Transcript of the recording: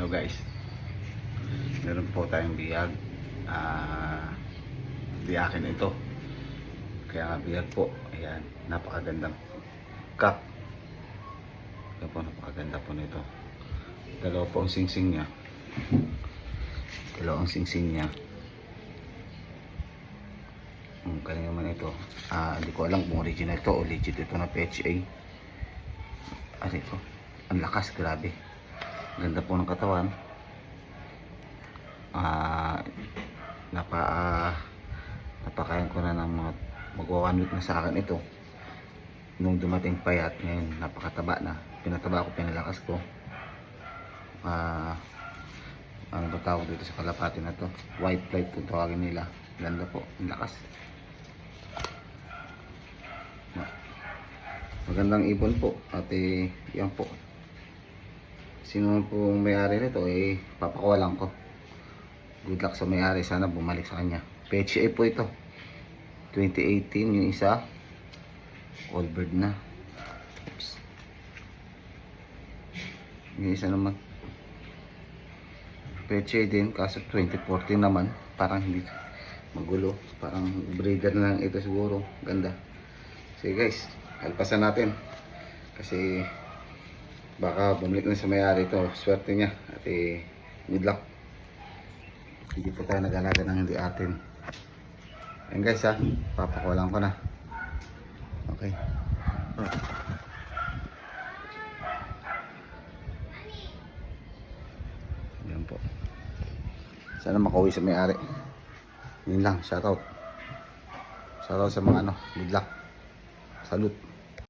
Hello guys. Meron po tayong biyag. Ah, biyakin ito. Kaya nga biyag po. Ayan, napakagandang cup. Ito po, napakaganda po nito. Dalawa po ang singsing niya. Dalawa ang singsing niya. Ang kanya naman ito. Ah, hindi ko alam kung original to o legit ito na PHA. Ano ito? Ang lakas, grabe. Ganda po ng katawan. Ah, napa ah, napakain ko na ng mga magwa one week na sa akin ito. Nung dumating payat, ngayon napakataba na. Pinataba ko, pinalakas ko. Ah, ano ba tawag dito sa kalapati na to? White flight kung tawagin nila. Ganda po, ang lakas. Ma- Magandang ibon po. At eh, yan po. Sino pong may-ari nito, eh, papakuwalan ko. Good luck sa may-ari. Sana bumalik sa kanya. PHA po ito. 2018 yung isa. All bird na. Oops. Yung isa naman. PHA din. Kaso 2014 naman. Parang hindi magulo. Parang breeder na lang ito siguro. Ganda. Sige guys. Alpasan natin. Kasi baka bumalik na sa may-ari ito. Swerte niya. At eh, good luck. Hindi po tayo nag-alaga ng hindi atin. Ayan guys ha. Papakulang ko na. Okay. Yan po. Sana makauwi sa may-ari. Yun lang. Shoutout. Shoutout sa mga ano. Good luck. Salute.